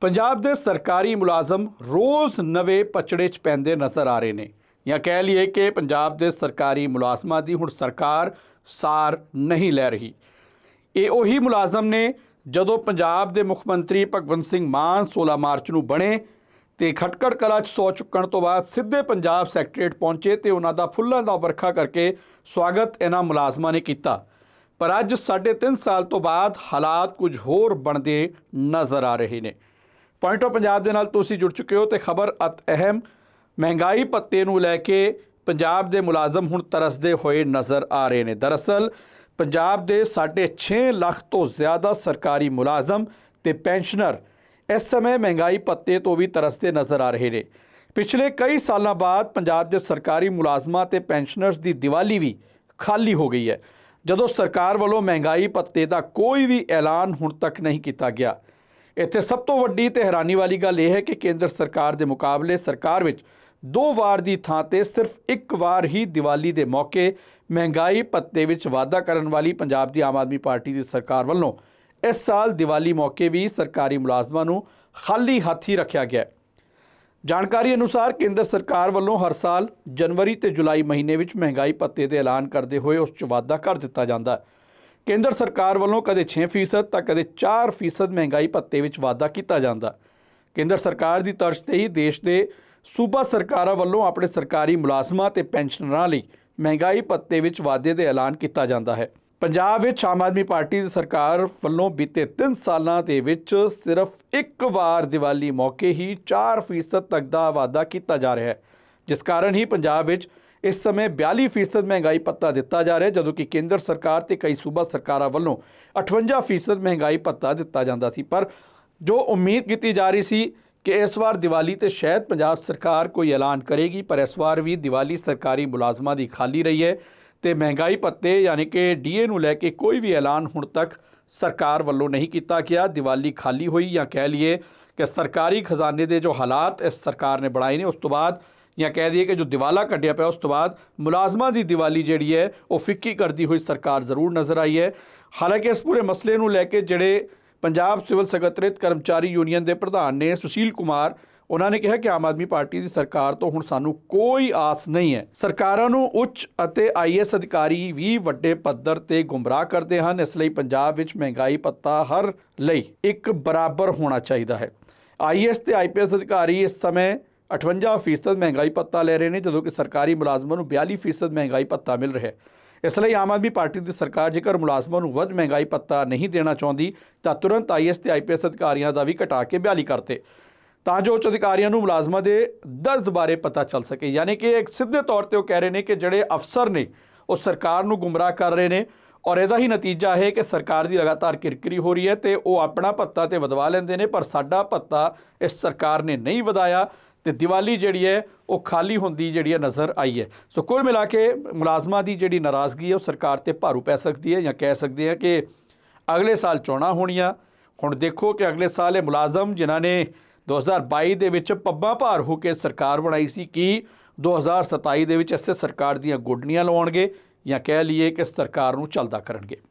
ਪੰਜਾਬ ਦੇ ਸਰਕਾਰੀ ਮੁਲਾਜ਼ਮ ਰੋਜ਼ ਨਵੇਂ ਪਚੜੇ 'ਚ ਪੈਂਦੇ ਨਜ਼ਰ ਆ ਰਹੇ ਨੇ। ਜਾਂ ਕਹਿ ਲਈਏ ਕਿ ਪੰਜਾਬ ਦੇ ਸਰਕਾਰੀ ਮੁਲਾਜ਼ਮਾਂ ਦੀ ਹੁਣ ਸਰਕਾਰ ਸਾਰ ਨਹੀਂ ਲੈ ਰਹੀ। ਇਹ ਉਹੀ ਮੁਲਾਜ਼ਮ ਨੇ ਜਦੋਂ ਪੰਜਾਬ ਦੇ ਮੁੱਖ ਮੰਤਰੀ ਭਗਵੰਤ ਸਿੰਘ ਮਾਨ 16 ਮਾਰਚ ਨੂੰ ਬਣੇ ਤੇ ਖਟਕੜ ਕਲਾ 'ਚ ਸੌ ਚੁੱਕਣ ਤੋਂ ਬਾਅਦ ਸਿੱਧੇ ਪੰਜਾਬ ਸੈਕਟਰੀਏਟ ਪਹੁੰਚੇ ਤੇ ਉਹਨਾਂ ਦਾ ਫੁੱਲਾਂ ਦਾ ਵਰਖਾ ਕਰਕੇ ਸਵਾਗਤ ਇਹਨਾਂ ਮੁਲਾਜ਼ਮਾਂ ਨੇ ਕੀਤਾ। ਪਰ ਅੱਜ ਸਾਢੇ ਤਿੰਨ ਸਾਲ ਤੋਂ ਬਾਅਦ ਹਾਲਾਤ ਕੁਝ ਹੋਰ ਬਣਦੇ ਨਜ਼ਰ ਆ ਰਹੇ ਨੇ। ਪੁਆਇੰਟ ਆਫ ਪੰਜਾਬ ਦੇ ਨਾਲ ਤੁਸੀਂ ਜੁੜ ਚੁੱਕੇ ਹੋ ਤੇ ਖਬਰ ਅਤ ਅਹਿਮ, ਮਹਿੰਗਾਈ ਭੱਤੇ ਨੂੰ ਲੈ ਕੇ ਪੰਜਾਬ ਦੇ ਮੁਲਾਜ਼ਮ ਹੁਣ ਤਰਸਦੇ ਹੋਏ ਨਜ਼ਰ ਆ ਰਹੇ ਨੇ। ਦਰਅਸਲ, ਪੰਜਾਬ ਦੇ 6.5 ਲੱਖ ਤੋਂ ਜ਼ਿਆਦਾ ਸਰਕਾਰੀ ਮੁਲਾਜ਼ਮ ਤੇ ਪੈਨਸ਼ਨਰ ਇਸ ਸਮੇਂ ਮਹਿੰਗਾਈ ਭੱਤੇ ਤੋਂ ਵੀ ਤਰਸਦੇ ਨਜ਼ਰ ਆ ਰਹੇ ਨੇ। ਪਿਛਲੇ ਕਈ ਸਾਲਾਂ ਬਾਅਦ ਪੰਜਾਬ ਦੇ ਸਰਕਾਰੀ ਮੁਲਾਜ਼ਮਾਂ ਤੇ ਪੈਨਸ਼ਨਰਸ ਦੀ ਦੀਵਾਲੀ ਵੀ ਖਾਲੀ ਹੋ ਗਈ ਹੈ। ਜਦੋਂ ਸਰਕਾਰ ਵੱਲੋਂ ਮਹਿੰਗਾਈ ਭੱਤੇ ਦਾ ਕੋਈ ਵੀ ਐਲਾਨ ਹੁਣ ਤੱਕ ਨਹੀਂ ਕੀਤਾ ਗਿਆ ਇੱਥੇ ਸਭ ਤੋਂ ਵੱਡੀ ਤੇ ਹੈਰਾਨੀ ਵਾਲੀ ਗੱਲ ਇਹ ਹੈ ਕਿ ਕੇਂਦਰ ਸਰਕਾਰ ਦੇ ਮੁਕਾਬਲੇ ਸਰਕਾਰ ਵਿੱਚ ਦੋ ਵਾਰ ਦੀ ਥਾਂ ਤੇ ਸਿਰਫ ਇੱਕ ਵਾਰ ਹੀ ਦੀਵਾਲੀ ਦੇ ਮੌਕੇ ਮਹਿੰਗਾਈ ਭੱਤੇ ਵਿੱਚ ਵਾਧਾ ਕਰਨ ਵਾਲੀ ਪੰਜਾਬ ਦੀ ਆਮ ਆਦਮੀ ਪਾਰਟੀ ਦੀ ਸਰਕਾਰ ਵੱਲੋਂ ਇਸ ਸਾਲ ਦੀਵਾਲੀ ਮੌਕੇ ਵੀ ਸਰਕਾਰੀ ਮੁਲਾਜ਼ਮਾਂ ਨੂੰ ਖਾਲੀ ਹੱਥ ਹੀ ਰੱਖਿਆ ਗਿਆ ਹੈ। ਜਾਣਕਾਰੀ ਅਨੁਸਾਰ ਕੇਂਦਰ ਸਰਕਾਰ ਵੱਲੋਂ ਹਰ ਸਾਲ ਜਨਵਰੀ ਤੇ ਜੁਲਾਈ ਮਹੀਨੇ ਵਿੱਚ ਮਹਿੰਗਾਈ ਭੱਤੇ ਦੇ ਐਲਾਨ ਕਰਦੇ ਹੋਏ ਉਸ 'ਚ ਵਾਧਾ ਕਰ ਦਿੱਤਾ ਜਾਂਦਾ ਹੈ। ਕੇਂਦਰ ਸਰਕਾਰ ਵੱਲੋਂ ਕਦੇ 6% ਤਾਂ ਕਦੇ 4% ਮਹਿੰਗਾਈ ਭੱਤੇ ਵਿੱਚ ਵਾਧਾ ਕੀਤਾ ਜਾਂਦਾ। ਕੇਂਦਰ ਸਰਕਾਰ ਦੀ ਤਰਜ਼ ਤੇ ਹੀ ਦੇਸ਼ ਦੇ ਸੂਬਾ ਸਰਕਾਰਾਂ ਵੱਲੋਂ ਆਪਣੇ ਸਰਕਾਰੀ ਮੁਲਾਜ਼ਮਾਂ ਤੇ ਪੈਨਸ਼ਨਰਾਂ ਲਈ ਮਹਿੰਗਾਈ ਭੱਤੇ ਵਿੱਚ ਵਾਧੇ ਦੇ ਐਲਾਨ ਕੀਤਾ ਜਾਂਦਾ ਹੈ। ਪੰਜਾਬ ਵਿੱਚ ਆਮ ਆਦਮੀ ਪਾਰਟੀ ਦੀ ਸਰਕਾਰ ਵੱਲੋਂ ਬੀਤੇ 3 ਸਾਲਾਂ ਦੇ ਵਿੱਚ ਸਿਰਫ ਇੱਕ ਵਾਰ ਦੀਵਾਲੀ ਮੌਕੇ ਹੀ 4% ਤੱਕ ਦਾ ਵਾਧਾ ਕੀਤਾ ਜਾ ਰਿਹਾ ਹੈ, ਜਿਸ ਕਾਰਨ ਹੀ ਪੰਜਾਬ ਵਿੱਚ ਇਸ ਸਮੇਂ 42% ਮਹਿੰਗਾਈ ਭੱਤਾ ਦਿੱਤਾ ਜਾ ਰਿਹਾ, ਜਦੋਂ ਕਿ ਕੇਂਦਰ ਸਰਕਾਰ ਤੇ ਕਈ ਸੂਬਾ ਸਰਕਾਰਾਂ ਵੱਲੋਂ 58% ਮਹਿੰਗਾਈ ਭੱਤਾ ਦਿੱਤਾ ਜਾਂਦਾ ਸੀ। ਪਰ ਜੋ ਉਮੀਦ ਕੀਤੀ ਜਾ ਰਹੀ ਸੀ ਕਿ ਇਸ ਵਾਰ ਦੀਵਾਲੀ ਤੇ ਸ਼ਾਇਦ ਪੰਜਾਬ ਸਰਕਾਰ ਕੋਈ ਐਲਾਨ ਕਰੇਗੀ, ਪਰ ਇਸ ਵਾਰ ਵੀ ਦੀਵਾਲੀ ਸਰਕਾਰੀ ਮੁਲਾਜ਼ਮਾਂ ਦੀ ਖਾਲੀ ਰਹੀ ਹੈ ਤੇ ਮਹਿੰਗਾਈ ਭੱਤੇ ਯਾਨੀ ਕਿ ਡੀਏ ਨੂੰ ਲੈ ਕੇ ਕੋਈ ਵੀ ਐਲਾਨ ਹੁਣ ਤੱਕ ਸਰਕਾਰ ਵੱਲੋਂ ਨਹੀਂ ਕੀਤਾ ਗਿਆ। ਦੀਵਾਲੀ ਖਾਲੀ ਹੋਈ ਜਾਂ ਕਹਿ ਲਈਏ ਕਿ ਸਰਕਾਰੀ ਖਜ਼ਾਨੇ ਦੇ ਜੋ ਹਾਲਾਤ ਇਸ ਸਰਕਾਰ ਨੇ ਬਣਾਏ ਨੇ, ਉਸ ਤੋਂ ਬਾਅਦ ਜਾਂ ਕਹਿ ਦਈਏ ਕਿ ਜੋ ਦਿਵਾਲਾ ਕੱਢਿਆ ਪਿਆ, ਉਸ ਤੋਂ ਬਾਅਦ ਮੁਲਾਜ਼ਮਾਂ ਦੀ ਦੀਵਾਲੀ ਜਿਹੜੀ ਹੈ, ਉਹ ਫਿੱਕੀ ਕਰਦੀ ਹੋਈ ਸਰਕਾਰ ਜ਼ਰੂਰ ਨਜ਼ਰ ਆਈ ਹੈ। ਹਾਲਾਂਕਿ ਇਸ ਪੂਰੇ ਮਸਲੇ ਨੂੰ ਲੈ ਕੇ ਜਿਹੜੇ ਪੰਜਾਬ ਸਿਵਲ ਸਕੱਤਰੇਤ ਕਰਮਚਾਰੀ ਯੂਨੀਅਨ ਦੇ ਪ੍ਰਧਾਨ ਨੇ ਸੁਸ਼ੀਲ ਕੁਮਾਰ, ਉਹਨਾਂ ਨੇ ਕਿਹਾ ਕਿ ਆਮ ਆਦਮੀ ਪਾਰਟੀ ਦੀ ਸਰਕਾਰ ਤੋਂ ਹੁਣ ਸਾਨੂੰ ਕੋਈ ਆਸ ਨਹੀਂ ਹੈ। ਸਰਕਾਰਾਂ ਨੂੰ ਉੱਚ ਅਤੇ ਆਈਐਸ ਅਧਿਕਾਰੀ ਵੀ ਵੱਡੇ ਪੱਧਰ ਤੇ ਗੁੰਮਰਾਹ ਕਰਦੇ ਹਨ। ਇਸ ਲਈ ਪੰਜਾਬ ਵਿੱਚ ਮਹਿੰਗਾਈ ਪੱਤਾ ਹਰ ਲਈ ਇੱਕ ਬਰਾਬਰ ਹੋਣਾ ਚਾਹੀਦਾ ਹੈ। ਆਈਐਸ ਤੇ ਆਈਪੀਐਸ ਅਧਿਕਾਰੀ ਇਸ ਸਮੇਂ 58% ਮਹਿੰਗਾਈ ਭੱਤਾ ਲੈ ਰਹੇ ਨੇ, ਜਦੋਂ ਕਿ ਸਰਕਾਰੀ ਮੁਲਾਜ਼ਮਾਂ ਨੂੰ 42% ਮਹਿੰਗਾਈ ਭੱਤਾ ਮਿਲ ਰਿਹਾ ਹੈ। ਇਸ ਲਈ ਆਮ ਆਦਮੀ ਪਾਰਟੀ ਦੀ ਸਰਕਾਰ ਜੇਕਰ ਮੁਲਾਜ਼ਮਾਂ ਨੂੰ ਵੱਧ ਮਹਿੰਗਾਈ ਭੱਤਾ ਨਹੀਂ ਦੇਣਾ ਚਾਹੁੰਦੀ, ਤਾਂ ਤੁਰੰਤ ਆਈਐਸ ਤੇ ਆਈਪੀਐਸ ਅਧਿਕਾਰੀਆਂ ਦਾ ਵੀ ਘਟਾ ਕੇ 42 ਕਰਤੇ ਤਾਂ। ਜੋ ਉੱਚ ਅਧਿਕਾਰੀਆਂ ਨੂੰ ਮੁਲਾਜ਼ਮਾਂ ਦੇ ਦਰਦ ਬਾਰੇ ਪਤਾ ਚੱਲ ਸਕੇ। ਯਾਨੀ ਕਿ ਇੱਕ ਸਿੱਧੇ ਤੌਰ ਤੇ ਉਹ ਕਹਿ ਰਹੇ ਨੇ ਕਿ ਜਿਹੜੇ ਅਫਸਰ ਨੇ, ਉਹ ਸਰਕਾਰ ਨੂੰ ਗੁੰਮਰਾਹ ਕਰ ਰਹੇ ਨੇ ਔਰ ਇਹਦਾ ਹੀ ਨਤੀਜਾ ਹੈ ਕਿ ਸਰਕਾਰ ਦੀ ਲਗਾਤਾਰ ਕਿਰਕਰੀ ਹੋ ਰਹੀ ਹੈ ਤੇ ਉਹ ਆਪਣਾ ਭੱਤਾ ਤੇ ਵਧਵਾ ਲੈਂਦੇ ਨੇ, ਪਰ ਸਾਡਾ ਭੱਤਾ ਇਸ ਸਰਕਾਰ ਨੇ ਨਹੀਂ ਵਧਾਇਆ। ਤੇ ਦੀਵਾਲੀ ਜਿਹੜੀ ਹੈ, ਉਹ ਖਾਲੀ ਹੁੰਦੀ ਜਿਹੜੀ ਹੈ ਨਜ਼ਰ ਆਈ ਹੈ। ਸੋ ਕੁੱਲ ਮਿਲਾ ਕੇ ਮੁਲਾਜ਼ਮਾਂ ਦੀ ਜਿਹੜੀ ਨਾਰਾਜ਼ਗੀ ਹੈ, ਉਹ ਸਰਕਾਰ ਤੇ ਭਾਰੂ ਪੈ ਸਕਦੀ ਹੈ ਜਾਂ ਕਹਿ ਸਕਦੇ ਹਾਂ ਕਿ ਅਗਲੇ ਸਾਲ ਚੋਣਾਂ ਹੋਣੀਆਂ। ਹੁਣ ਦੇਖੋ ਕਿ ਅਗਲੇ ਸਾਲ ਇਹ ਮੁਲਾਜ਼ਮ ਜਿਨ੍ਹਾਂ ਨੇ 2022 ਦੇ ਵਿੱਚ ਪੱਬਾਂ ਭਾਰ ਹੋ ਕੇ ਸਰਕਾਰ ਬਣਾਈ ਸੀ, ਕਿ 2027 ਦੇ ਵਿੱਚ ਇਸੇ ਸਰਕਾਰ ਦੀਆਂ ਗੋਡਨੀਆਂ ਲਵਾਉਣਗੇ ਜਾਂ ਕਹਿ ਲਈਏ ਕਿ ਸਰਕਾਰ ਨੂੰ ਚੱਲਦਾ ਕਰਨਗੇ।